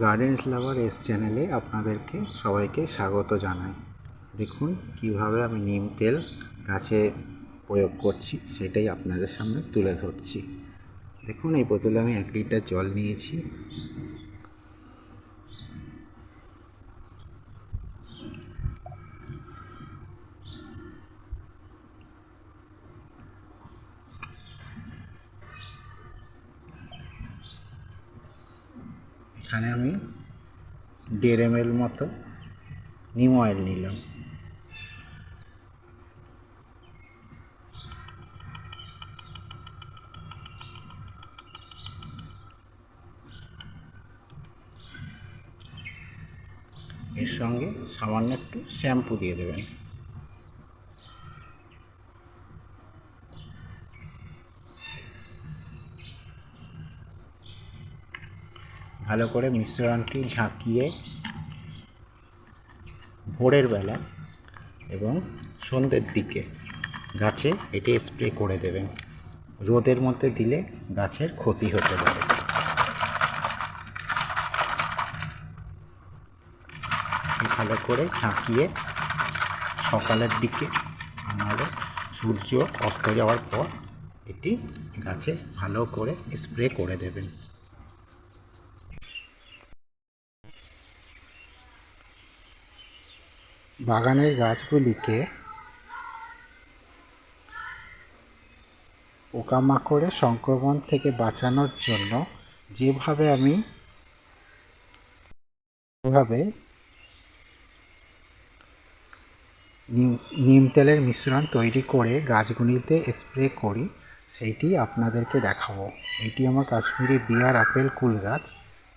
Gardens লাভার S চ্যানেলে আপনাদেরকে সবাইকে স্বাগত জানাই। দেখুন, কীভাবে আমি নিম তেল গাছে প্রয়োগ করছি, সেটাই আপনাদের সামনে তুলে ধরছি। দেখুন, এই বোতলে আমি এক লিটার জল নিয়েছি। এখানে আমি দেড় এম মতো নিম অয়েল নিলাম। এর সঙ্গে সামান্য একটু শ্যাম্পু দিয়ে দেবেন। ভালো করে মিশ্রণটি ঝাঁকিয়ে ভোরের বেলা এবং সন্ধ্যের দিকে গাছে এটি স্প্রে করে দেবেন। রোদের মধ্যে দিলে গাছের ক্ষতি হতে পারে। ভালো করে ঝাঁকিয়ে সকালের দিকে আমাদের সূর্য অস্ত যাওয়ার পর এটি গাছে ভালো করে স্প্রে করে দেবেন। বাগানের গাছগুলিকে পোকামাকড়ের সংক্রমণ থেকে বাঁচানোর জন্য যেভাবে আমি নিম নিম তেলের মিশ্রণ তৈরি করে গাছগুলিতে স্প্রে করি, সেইটি আপনাদেরকে দেখাবো। এটি আমার কাশ্মীরি বিয়ার আপেল কুল গাছ।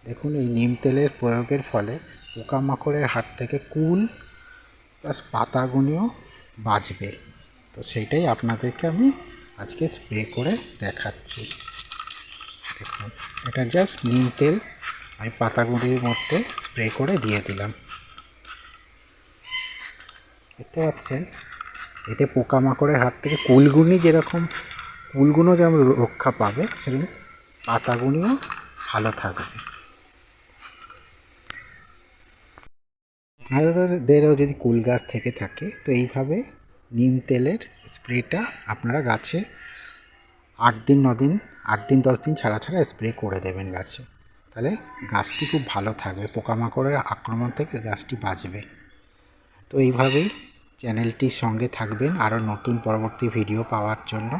দেখুন, এই নিম তেলের প্রয়োগের ফলে পোকামাকড়ের হাত থেকে কুল প্লাস পাতাগুনিও বাঁচবে তো সেইটাই আপনাদেরকে আমি আজকে স্প্রে করে দেখাচ্ছি। দেখুন, এটা জাস্ট নিম তেল। আমি পাতাগুলির মধ্যে স্প্রে করে দিয়ে দিলাম। দেখতে পাচ্ছেন? এতে পোকামাকড়ের হাত থেকে কুলগুনি যেরকম কুলগুলো যেমন রক্ষা পাবে, সেরকম পাতাগুনিও ভালো থাকবে। আপনাদেরও যদি কুল গাছ থেকে থাকে, তো এইভাবে নিম তেলের স্প্রেটা আপনারা গাছে আট দিন দিন, আট দিন, দশ দিন ছাড়া ছাড়া স্প্রে করে দেবেন গাছে। তাহলে গাছটি খুব ভালো থাকবে, পোকামাকড়ের আক্রমণ থেকে গাছটি বাঁচবে। তো এইভাবেই চ্যানেলটির সঙ্গে থাকবেন আরও নতুন পরবর্তী ভিডিও পাওয়ার জন্য।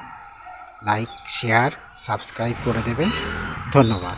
লাইক, শেয়ার, সাবস্ক্রাইব করে দেবেন। ধন্যবাদ।